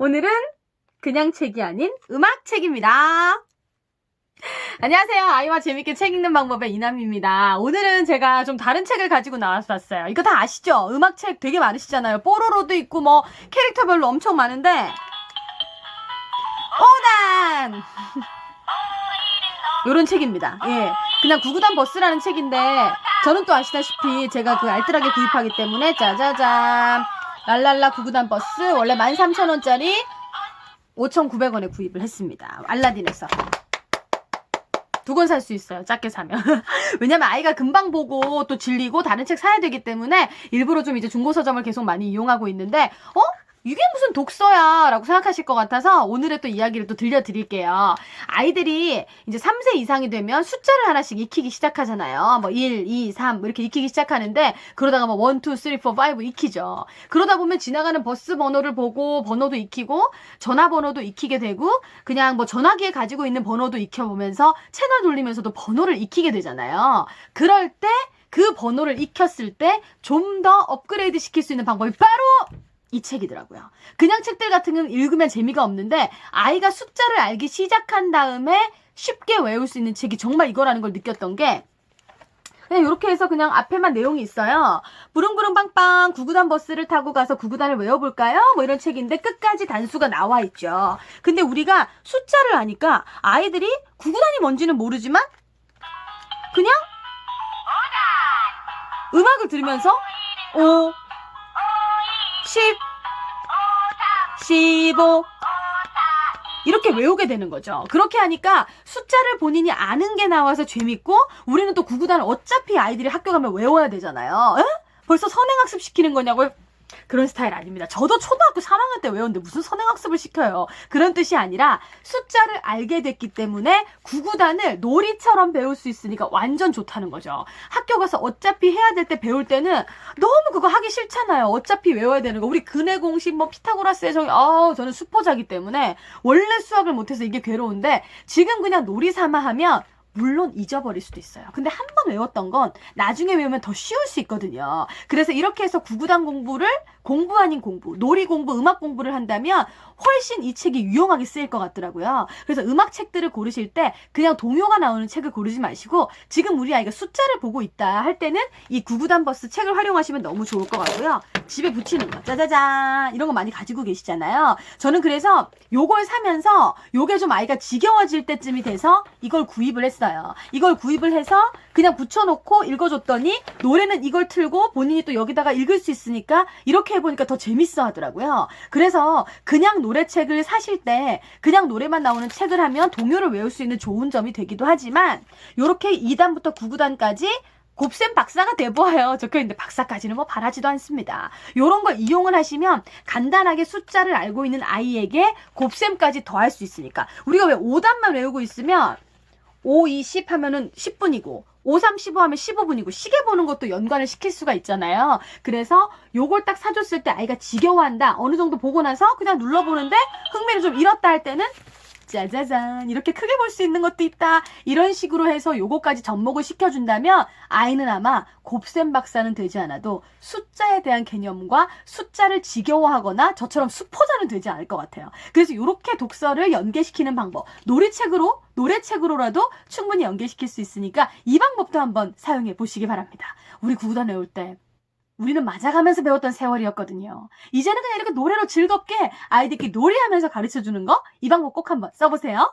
오늘은 그냥 책이 아닌 음악 책입니다. 안녕하세요. 아이와 재밌게 책 읽는 방법의 이남입니다. 오늘은 제가 좀 다른 책을 가지고 나왔었어요. 이거 다 아시죠? 음악 책 되게 많으시잖아요. 뽀로로도 있고 뭐 캐릭터별로 엄청 많은데 오단! 요런 책입니다. 예. 그냥 구구단 버스라는 책인데 저는 또 아시다시피 제가 그 알뜰하게 구입하기 때문에 짜자잔 랄랄라 구구단 버스 원래 13,000원짜리 5,900원에 구입을 했습니다. 알라딘에서. 두 권 살 수 있어요. 작게 사면. 왜냐면 아이가 금방 보고 또 질리고 다른 책 사야 되기 때문에 일부러 좀 이제 중고 서점을 계속 많이 이용하고 있는데, 어? 이게 무슨 독서야? 라고 생각하실 것 같아서 오늘의 또 이야기를 또 들려드릴게요. 아이들이 이제 3세 이상이 되면 숫자를 하나씩 익히기 시작하잖아요. 뭐 1, 2, 3 이렇게 익히기 시작하는데 그러다가 뭐 1, 2, 3, 4, 5 익히죠. 그러다 보면 지나가는 버스 번호를 보고 번호도 익히고 전화번호도 익히게 되고 그냥 뭐 전화기에 가지고 있는 번호도 익혀보면서 채널 돌리면서도 번호를 익히게 되잖아요. 그럴 때 그 번호를 익혔을 때 좀 더 업그레이드 시킬 수 있는 방법이 바로 이 책이더라고요. 그냥 책들 같은 건 읽으면 재미가 없는데 아이가 숫자를 알기 시작한 다음에 쉽게 외울 수 있는 책이 정말 이거라는 걸 느꼈던 게 그냥 이렇게 해서 그냥 앞에만 내용이 있어요. 부릉부릉 빵빵 구구단 버스를 타고 가서 구구단을 외워볼까요? 뭐 이런 책인데 끝까지 단수가 나와 있죠. 근데 우리가 숫자를 아니까 아이들이 구구단이 뭔지는 모르지만 그냥 음악을 들으면서 5, 10, 15 이렇게 외우게 되는 거죠. 그렇게 하니까 숫자를 본인이 아는 게 나와서 재밌고 우리는 또 구구단을 어차피 아이들이 학교 가면 외워야 되잖아요. 에? 벌써 선행학습 시키는 거냐고요? 그런 스타일 아닙니다. 저도 초등학교 3학년 때 외웠는데 무슨 선행학습을 시켜요. 그런 뜻이 아니라 숫자를 알게 됐기 때문에 구구단을 놀이처럼 배울 수 있으니까 완전 좋다는 거죠. 학교 가서 어차피 해야 될 때 배울 때는 너무 그거 하기 싫잖아요. 어차피 외워야 되는 거. 우리 근해 공식 뭐 피타고라스의 정의 아우 저는 수포자기 때문에 원래 수학을 못해서 이게 괴로운데 지금 그냥 놀이 삼아 하면 물론 잊어버릴 수도 있어요. 근데 한 번 외웠던 건 나중에 외우면 더 쉬울 수 있거든요. 그래서 이렇게 해서 구구단 공부를 공부 아닌 공부, 놀이 공부, 음악 공부를 한다면 훨씬 이 책이 유용하게 쓰일 것 같더라고요. 그래서 음악 책들을 고르실 때 그냥 동요가 나오는 책을 고르지 마시고 지금 우리 아이가 숫자를 보고 있다 할 때는 이 구구단 버스 책을 활용하시면 너무 좋을 것 같고요. 집에 붙이는 거, 짜자잔 이런 거 많이 가지고 계시잖아요. 저는 그래서 요걸 사면서 요게 좀 아이가 지겨워질 때쯤이 돼서 이걸 구입을 했어요. 이걸 구입을 해서 그냥 붙여놓고 읽어줬더니 노래는 이걸 틀고 본인이 또 여기다가 읽을 수 있으니까 이렇게 해보니까 더 재밌어 하더라고요. 그래서 그냥 노래책을 사실 때 그냥 노래만 나오는 책을 하면 동요를 외울 수 있는 좋은 점이 되기도 하지만 요렇게 2단부터 9구단까지 곱셈 박사가 돼보아요. 적혀있는데 박사까지는 뭐 바라지도 않습니다. 요런 걸 이용을 하시면 간단하게 숫자를 알고 있는 아이에게 곱셈까지 더할 수 있으니까 우리가 왜 5단만 외우고 있으면 5, 2, 10 하면은 10분이고 5, 3, 15 하면 15분이고 시계 보는 것도 연관을 시킬 수가 있잖아요. 그래서 요걸 딱 사줬을 때 아이가 지겨워한다. 어느 정도 보고 나서 그냥 눌러보는데 흥미를 좀 잃었다 할 때는 짜자잔 이렇게 크게 볼 수 있는 것도 있다. 이런 식으로 해서 요거까지 접목을 시켜준다면 아이는 아마 곱셈 박사는 되지 않아도 숫자에 대한 개념과 숫자를 지겨워하거나 저처럼 수포자는 되지 않을 것 같아요. 그래서 이렇게 독서를 연계시키는 방법. 놀이책으로 노래책으로라도 충분히 연계시킬 수 있으니까 이 방법도 한번 사용해 보시기 바랍니다. 우리 구구단 외울 때 우리는 맞아가면서 배웠던 세월이었거든요. 이제는 그냥 이렇게 노래로 즐겁게 아이들끼리 놀이하면서 가르쳐 주는 거 이 방법 꼭 한번 써보세요.